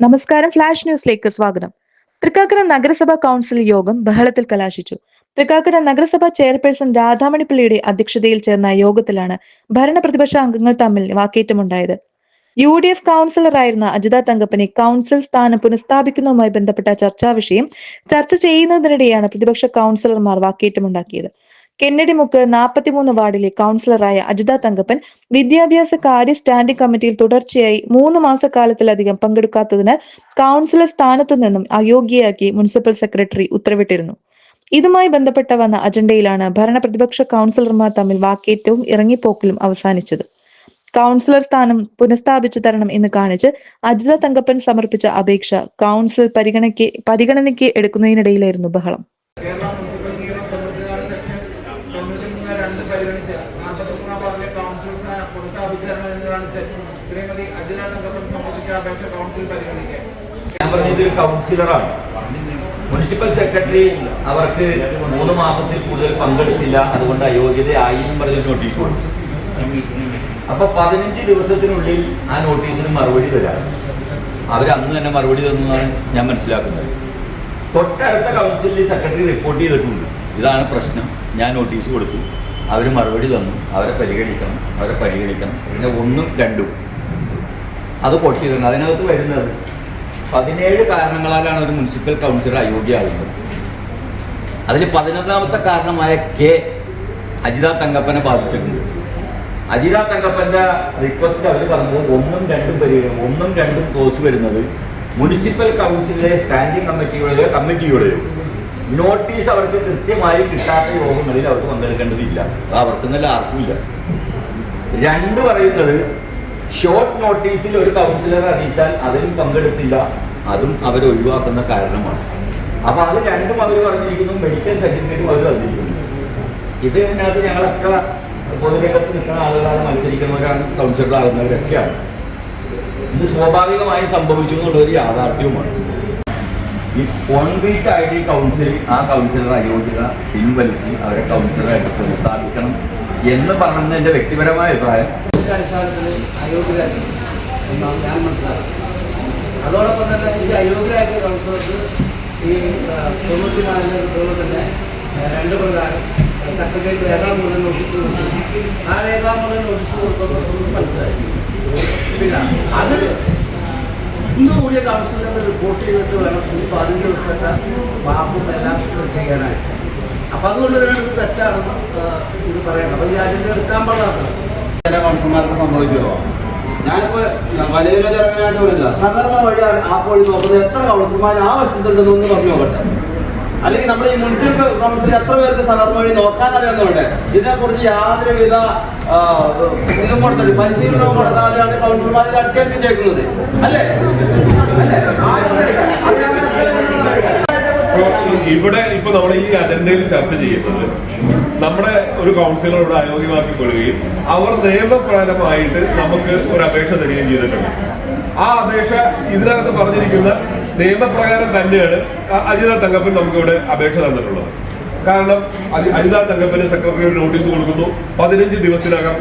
നമസ്കാരം ഫ്ലാഷ് ന്യൂസിലേക്ക് സ്വാഗതം. തൃക്കാക്കര നഗരസഭാ കൗൺസിൽ യോഗം ബഹളത്തിൽ കലാശിച്ചു. തൃക്കാക്കര നഗരസഭാ ചെയർപേഴ്സൺ രാധാമണി പിള്ളയുടെ അധ്യക്ഷതയിൽ ചേർന്ന യോഗത്തിലാണ് ഭരണ പ്രതിപക്ഷ അംഗങ്ങൾ തമ്മിൽ വാക്കേറ്റമുണ്ടായത്. യു ഡി എഫ് കൗൺസിലറായിരുന്ന അജിത തങ്കപ്പനെ കൗൺസിൽ സ്ഥാനം പുനഃസ്ഥാപിക്കുന്നതുമായി ബന്ധപ്പെട്ട ചർച്ചാ വിഷയം ചർച്ച ചെയ്യുന്നതിനിടെയാണ് പ്രതിപക്ഷ കൗൺസിലർമാർ വാക്കേറ്റമുണ്ടാക്കിയത്. കെന്നഡി മുക്ക് നാൽപ്പത്തിമൂന്ന് വാർഡിലെ കൗൺസിലറായ അജിത തങ്കപ്പൻ വിദ്യാഭ്യാസ കാര്യ സ്റ്റാൻഡിംഗ് കമ്മിറ്റിയിൽ തുടർച്ചയായി മൂന്ന് മാസക്കാലത്തിലധികം പങ്കെടുക്കാത്തതിന് കൗൺസിലർ സ്ഥാനത്തു നിന്നും അയോഗ്യയാക്കി മുനിസിപ്പൽ സെക്രട്ടറി ഉത്തരവിട്ടിരുന്നു. ഇതുമായി ബന്ധപ്പെട്ട വന്ന അജണ്ടയിലാണ് ഭരണ പ്രതിപക്ഷ കൗൺസിലർമാർ തമ്മിൽ വാക്കേറ്റവും ഇറങ്ങിപ്പോക്കലും അവസാനിച്ചത്. കൗൺസിലർ സ്ഥാനം പുനഃസ്ഥാപിച്ചു തരണം എന്ന് കാണിച്ച് അജിത തങ്കപ്പൻ സമർപ്പിച്ച അപേക്ഷ കൗൺസിൽ പരിഗണയ്ക്ക് പരിഗണനയ്ക്ക് എടുക്കുന്നതിനിടയിലായിരുന്നു ബഹളം കേരള മുനിസിപ്പൽ നിയമം തൊണ്ണൂറ്റിനാല് സെക്ഷൻ തൊണ്ണൂറ്റിമൂന്ന് രണ്ട് പരിഗണിച്ച് നാൽപ്പത്തിമൂന്നാം വാർഡിലെ കൗൺസിൽ സ്ഥാനം പുനഃസ്ഥാപിച്ചരണം എന്ന് കാണിച്ച് ശ്രീമതി അജിത തങ്കപ്പൻ സമർപ്പിച്ച അപേക്ഷ കൗൺസിൽ പരിഗണിക്കുക ഞാൻ പറഞ്ഞത് ഒരു കൗൺസിലറാണ്. മുനിസിപ്പൽ സെക്രട്ടറി അവർക്ക് മൂന്ന് മാസത്തിൽ കൂടുതൽ പങ്കെടുത്തില്ല. അതുകൊണ്ട് അയോഗ്യതയായി എന്നും പറഞ്ഞ നോട്ടീസ് കൊടുത്തു. അപ്പൊ പതിനഞ്ച് ദിവസത്തിനുള്ളിൽ ആ നോട്ടീസിന് മറുപടി തരാം. അവർ അന്ന് തന്നെ മറുപടി തന്നതാണ് ഞാൻ മനസ്സിലാക്കുന്നത്. തൊട്ടടുത്ത കൗൺസിലിൽ സെക്രട്ടറി റിപ്പോർട്ട് ചെയ്തിട്ടുണ്ട്. ഇതാണ് പ്രശ്നം. ഞാൻ നോട്ടീസ് കൊടുത്തു. അവർ മറുപടി തന്നു. അവരെ പരിഗണിക്കണം. അവരെ പരിഗണിക്കണം. പിന്നെ ഒന്നും രണ്ടും. അത് പൊട്ടിയിട്ടുണ്ട്. അതിനകത്ത് വരുന്നത് പതിനേഴ് കാരണങ്ങളാലാണ് ഒരു മുനിസിപ്പൽ കൗൺസിലർ അയോഗ്യമാകുന്നത് അതിൽ പതിനൊന്നാമത്തെ കാരണമായ കെ അജിത തങ്കപ്പനെ ബാധിച്ചിട്ടുണ്ട്. അജിത തങ്കപ്പന്റെ റിക്വസ്റ്റ് അവർ പറഞ്ഞത് ഒന്നും രണ്ടും പരിഗണന ഒന്നും രണ്ടും ക്ലോസ് വരുന്നത് മുനിസിപ്പൽ കൗൺസിലിലെ സ്റ്റാൻഡിംഗ് കമ്മിറ്റിയുടെയോ കമ്മിറ്റിയുടെയോ നോട്ടീസ് അവർക്ക് കൃത്യമായി കിട്ടാത്ത യോഗങ്ങളിൽ അവർക്ക് പങ്കെടുക്കേണ്ടതില്ല. അത് അവർക്കെന്നല്ല ആർക്കുമില്ല രണ്ട് പറയുന്നത് ഷോർട്ട് നോട്ടീസിൽ ഒരു കൗൺസിലറെ അറിയിച്ചാൽ അതിലും പങ്കെടുത്തില്ല. അതും അവർ ഒഴിവാക്കുന്ന കാരണമാണ്. അപ്പൊ അത് രണ്ടും അവർ പറഞ്ഞിരിക്കുന്നു. മെഡിക്കൽ സർട്ടിഫിക്കറ്റും അവർ തന്നിരിക്കുന്നു. ഇത് ഇതിനകത്ത് ഞങ്ങളൊക്കെ പൊതുരംഗത്ത് നിൽക്കുന്ന ആളുകളാണ് മത്സരിക്കുന്നവരാണ് കൗൺസിലറാകുന്നവരൊക്കെയാണ് ഇത് സ്വാഭാവികമായി സംഭവിച്ചു എന്നുള്ള ഒരു യാഥാർത്ഥ്യവുമാണ്. ഈ കോൺക്രീറ്റ് ഐ ഡി കൗൺസിൽ ആ കൗൺസിലർ അയോഗ്യത പിൻവലിച്ച് അവരെ കൗൺസിലറായിട്ട് പുനഃസ്ഥാപിക്കണം എന്ന് പറഞ്ഞ എന്റെ വ്യക്തിപരമായ അഭിപ്രായം. ഇതിന്റെ അടിസ്ഥാനത്തിൽ അയോഗ്യരാക്കി. എന്നാണ് ഞാൻ മനസ്സിലാക്കുന്നത്. അതോടൊപ്പം തന്നെ ഈ അയോഗ്യരാക്കിയ കൗൺസിലർക്ക് ഈ തൊണ്ണൂറ്റിനാലിലെ പോലെ തന്നെ രണ്ട് പ്രകാരം സെക്രട്ടേറിയറ്റ് മുതൽ നോട്ടീസ് കൊടുത്തു. ആ രേഖാമൂലം നോട്ടീസ് കൊടുത്തത് മനസ്സിലായി. പിന്നെ അത് ഇന്ന് കൂടിയ കൗൺസിലിൽ റിപ്പോർട്ട് ചെയ്തിട്ട് വേണം ഈ പതിനഞ്ച് ദിവസത്തെ മാപ്പും എല്ലാം ചെയ്യാനായിട്ട്. അപ്പം അതുകൊണ്ട് തന്നെ ഇത് തെറ്റാണെന്ന് ഇത് പറയണം. അപ്പം ഈ അജണ്ട എടുക്കാൻ പാടാത്തത് ചില കൗൺസിലർമാർക്ക് സംഭവിക്കുമോ ഞാനിപ്പോ വലിയ ചെറുങ്ങനായിട്ട് പോലില്ല സഹകരണ വഴി ആ പോയി നോക്കുന്നത് എത്ര കൗൺസിലർമാർ ആവശ്യത്തിലുണ്ടെന്നൊന്ന് പറഞ്ഞു നോക്കട്ടെ. അല്ലെങ്കിൽ നമ്മുടെ ഈ മുനിസിപ്പൽ കൗൺസിൽ എത്ര പേർക്ക് സഹകരണ വഴി നോക്കാൻ അറിയാവുന്നതുകൊണ്ട് ഇതിനെക്കുറിച്ച് യാതൊരുവിധ ഇതും കൊടുത്തിട്ട് പരിശീലനവും കൊടുക്കാതെയാണ് കൗൺസിലർമാർ അടിച്ചേൽപ്പിച്ചേക്കുന്നത്. അല്ലേ? അല്ലേ? ഇവിടെ ഇപ്പൊ നമ്മൾ ഈ അജണ്ടയിൽ ചർച്ച ചെയ്യുന്നത് നമ്മുടെ ഒരു കൗൺസിലർ ഇവിടെ അയോഗ്യമാക്കിക്കൊള്ളുകയും അവർ നിയമപ്രകാരമായിട്ട് നമുക്ക് ഒരു അപേക്ഷ തരികയും ചെയ്തിട്ടുണ്ട്. ആ അപേക്ഷ ഇതിനകത്ത് പറഞ്ഞിരിക്കുന്ന നിയമപ്രകാരം തന്നെയാണ് അജിത തങ്കപ്പൻ നമുക്കിവിടെ അപേക്ഷ തന്നിട്ടുള്ളത്. കാരണം അജി- അജിത തങ്കപ്പന് സെക്രട്ടറി നോട്ടീസ് കൊടുക്കുന്നു. പതിനഞ്ച് ദിവസത്തിനകം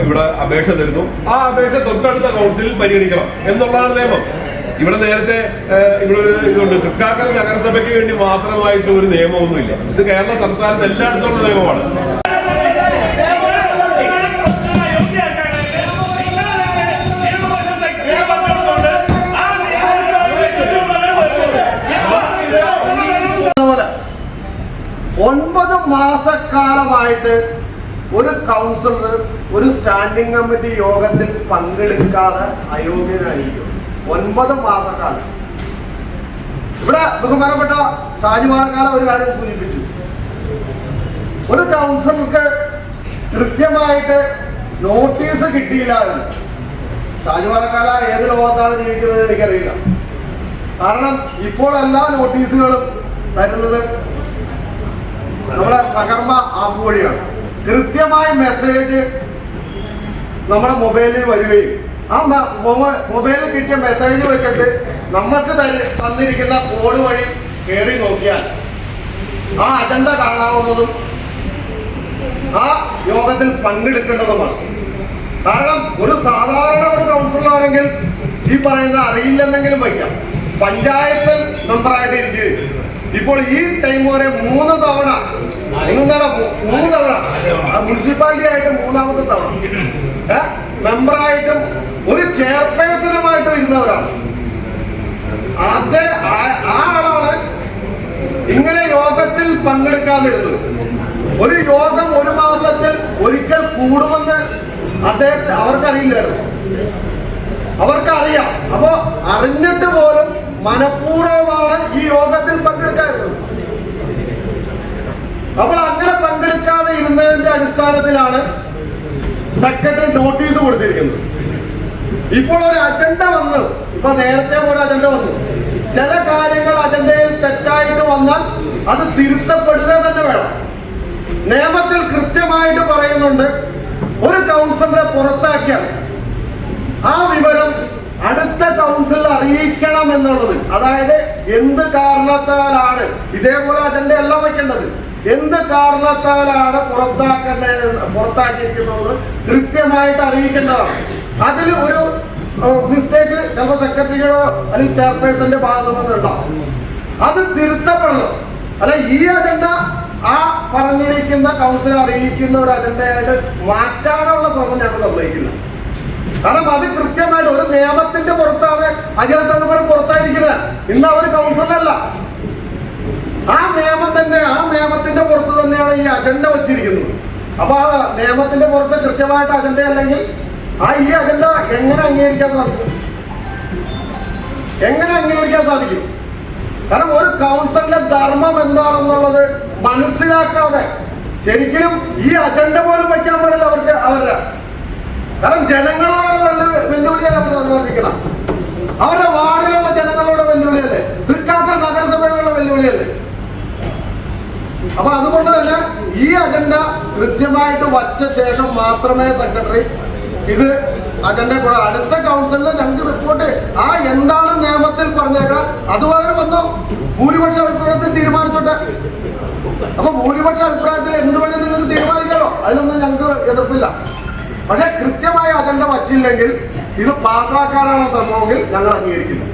ഇവിടെ അപേക്ഷ തരുന്നു. ആ അപേക്ഷ തൊട്ടടുത്ത കൗൺസിലിൽ പരിഗണിക്കണം. എന്നുള്ളതാണ് നിയമം. ഇവിടെ നേരത്തെ ഇവിടെ ഒരു ഇതുണ്ട്. തൃക്കാക്കര നഗരസഭയ്ക്ക് വേണ്ടി മാത്രമായിട്ട് ഒരു നിയമമൊന്നുമില്ല. ഇത് കേരള സംസ്ഥാനത്ത് എല്ലായിടത്തുള്ള നിയമമാണ്. ഒൻപത് മാസക്കാലമായിട്ട് ഒരു കൗൺസിലർ ഒരു സ്റ്റാൻഡിംഗ് കമ്മിറ്റി യോഗത്തിൽ പങ്കെടുക്കാതെ അയോഗ്യനായിരിക്കും ഒൻപത് മാസക്കാലം. ഇവിടെ ബഹുമാനപ്പെട്ട ഷാജിമാർക്കാലം ഒരു കാര്യം സൂചിപ്പിച്ചു. ഒരു കൗൺസിലർക്ക് കൃത്യമായിട്ട് നോട്ടീസ് കിട്ടിയില്ല ഷാജിമാർക്കാല ഏത് ലോകത്താണ് ജീവിക്കുന്നത് എനിക്കറിയില്ല. കാരണം ഇപ്പോൾ എല്ലാ നോട്ടീസുകളും തരുന്നത് നമ്മുടെ സകർമ്മ ആപ്പ് വഴിയാണ്. കൃത്യമായ മെസ്സേജ് നമ്മുടെ മൊബൈലിൽ വരികയും ആ മൊബൈലിൽ കിട്ടിയ മെസ്സേജ് വെച്ചിട്ട് നമ്മൾക്ക് തന്നിരിക്കുന്ന കോഡ് വഴി കയറി നോക്കിയാൽ ആ അജണ്ട കാണാവുന്നതും ആ യോഗത്തിൽ പങ്കെടുക്കേണ്ടതുമാണ്. കാരണം ഒരു സാധാരണ ഒരു കൗൺസിലറാണെങ്കിൽ ഈ പറയുന്ന അറിയില്ലെന്നെങ്കിലും വയ്ക്കാം. പഞ്ചായത്തിൽ മെമ്പറായിട്ട് ഇരിക്കുകയും ഇപ്പോൾ ഈ ടൈം വരെ മൂന്ന് തവണ മൂന്ന് തവണ ആ മുനിസിപ്പാലിറ്റി ആയിട്ട് മൂന്നാമത്തെ തവണ. ഏ? മെമ്പറായിട്ടും ഒരു ചെയർപേഴ്സണുമായിട്ടും ഇരുന്നവരാണ്. ആ ആളാണ് ഇങ്ങനെ യോഗത്തിൽ പങ്കെടുക്കാതിരുന്നത്. ഒരു യോഗം ഒരു മാസത്തിൽ ഒരിക്കൽ കൂടുമെന്ന് അദ്ദേഹത്തെ അവർക്കറിയില്ലായിരുന്നു. അവർക്കറിയാം. അപ്പോ അറിഞ്ഞിട്ട് പോലും മനഃപൂർവമാണ് ഈ യോഗത്തിൽ പങ്കെടുക്കാതിരുന്നത്. അപ്പോൾ അങ്ങനെ പങ്കെടുക്കാതെ ഇരുന്നതിന്റെ അടിസ്ഥാനത്തിലാണ് സെക്രട്ടറി നോട്ടീസ് കൊടുത്തിരിക്കുന്നത് ഇപ്പോൾ ഒരു അജണ്ട വന്നു. ഇപ്പൊ നേരത്തെ ഒരു അജണ്ട വന്നു. ചില കാര്യങ്ങൾ അജണ്ടയിൽ തെറ്റായിട്ട് വന്നാൽ അത് തിരുത്തപ്പെടുക തന്നെ വേണം. നിയമത്തിൽ കൃത്യമായിട്ട് പറയുന്നുണ്ട് ഒരു കൗൺസിലറെ പുറത്താക്കിയാൽ ആ വിവരം അടുത്ത കൗൺസിലിൽ അറിയിക്കണം എന്നുള്ളത്. അതായത് എന്ത് കാരണത്താലാണ് ഇതേപോലെ അജണ്ട അല്ല വെക്കേണ്ടത് എന്ത് കാരണത്താലാണ് പുറത്താക്കേണ്ടത് പുറത്താക്കിയിരിക്കുന്നത്? കൃത്യമായിട്ട് അറിയിക്കേണ്ടതാണ്. അതിൽ ഒരു മിസ്റ്റേക്ക് ചിലപ്പോൾ സെക്രട്ടറിയോ അല്ലെങ്കിൽ ചെയർപേഴ്സന്റെ ഭാഗത്തു നിന്നുണ്ടാവും അത് തിരുത്തപ്പെടണം. അല്ല ഈ അജണ്ട ആ പറഞ്ഞിരിക്കുന്ന കൗൺസിൽ അറിയിക്കുന്ന ഒരു അജണ്ടയായിട്ട് മാറ്റാനുള്ള ശ്രമം ഞങ്ങൾ നിർവഹിക്കുന്നു. കാരണം അത് കൃത്യമായിട്ട് ഒരു നിയമത്തിന്റെ പുറത്താണ് അജയ് തകപ്പുരം പുറത്തായിരിക്കുന്നത്. ഇന്ന് അവർ കൗൺസിലല്ല ആ നിയമം തന്നെ ആ നിയമത്തിന്റെ പുറത്ത് തന്നെയാണ് ഈ അജണ്ട വച്ചിരിക്കുന്നത്. അപ്പൊ ആ നിയമത്തിന്റെ പുറത്ത് കൃത്യമായിട്ട് അജണ്ട അല്ലെങ്കിൽ ആ ഈ അജണ്ട എങ്ങനെ അംഗീകരിക്കാൻ സാധിക്കും? എങ്ങനെ അംഗീകരിക്കാൻ സാധിക്കും? കാരണം ഒരു കൗൺസിലിന്റെ ധർമ്മം എന്താണെന്നുള്ളത് മനസ്സിലാക്കാതെ ശരിക്കും ഈ അജണ്ട പോലും വയ്ക്കാൻ പാടില്ല അവർക്ക് അവരുടെ. കാരണം ജനങ്ങളോടാണ് വെല്ലു വെല്ലുവിളിയല്ല അവർ അവരുടെ വാർഡിലുള്ള ജനങ്ങളോട് വെല്ലുവിളിയല്ലേ? തൃക്കാക്കര നഗരസഭയിലുള്ള വെല്ലുവിളിയല്ലേ? അപ്പൊ അതുകൊണ്ട് തന്നെ ഈ അജണ്ട കൃത്യമായിട്ട് വച്ച ശേഷം മാത്രമേ സെക്രട്ടറി ഇത് അജണ്ട കൂടെ അടുത്ത കൗൺസിലിൽ ഞങ്ങൾക്ക് റിപ്പോർട്ട് ആ എന്താണ് നിയമത്തിൽ പറഞ്ഞേക്കണം? അതുപോലെ വന്നു. ഭൂരിപക്ഷ അഭിപ്രായത്തിൽ തീരുമാനിച്ചോട്ടെ. അപ്പൊ ഭൂരിപക്ഷ അഭിപ്രായത്തിൽ എന്ത് വേണേ നിങ്ങൾക്ക് തീരുമാനിക്കാമോ അതിനൊന്നും ഞങ്ങൾക്ക് എതിർപ്പില്ല. പക്ഷെ കൃത്യമായ അജണ്ട വച്ചില്ലെങ്കിൽ ഇത് പാസ്സാക്കാനാണ് ശ്രമമെങ്കിൽ ഞങ്ങൾ അംഗീകരിക്കുന്നു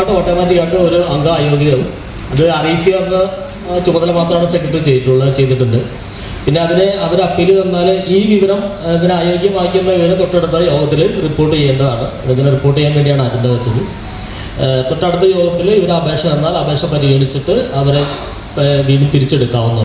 അത് ഓട്ടോമാറ്റിക് ആയിട്ട് ഒരു അംഗ അയോഗ്യവും അത് അറിയിക്കുക എന്ന ചുമതല മാത്രമാണ് സെക്രട്ടറി ചെയ്തിട്ടുള്ളത് ചെയ്തിട്ടുണ്ട്. പിന്നെ അതിന് അവർ അപ്പീൽ തന്നാൽ ഈ വിവരം ഇതിനെ ഇവരെ അയോഗ്യമാക്കുന്ന വിവരം തൊട്ടടുത്ത യോഗത്തിൽ റിപ്പോർട്ട് ചെയ്യേണ്ടതാണ്. ഇതിനെ റിപ്പോർട്ട് ചെയ്യാൻ വേണ്ടിയാണ് അജണ്ട വെച്ചത്. തൊട്ടടുത്ത യോഗത്തിൽ ഇവർ അപേക്ഷ തന്നാൽ അപേക്ഷ പരിഗണിച്ചിട്ട് അവരെ വീണ്ടും തിരിച്ചെടുക്കാവുന്നതാണ്.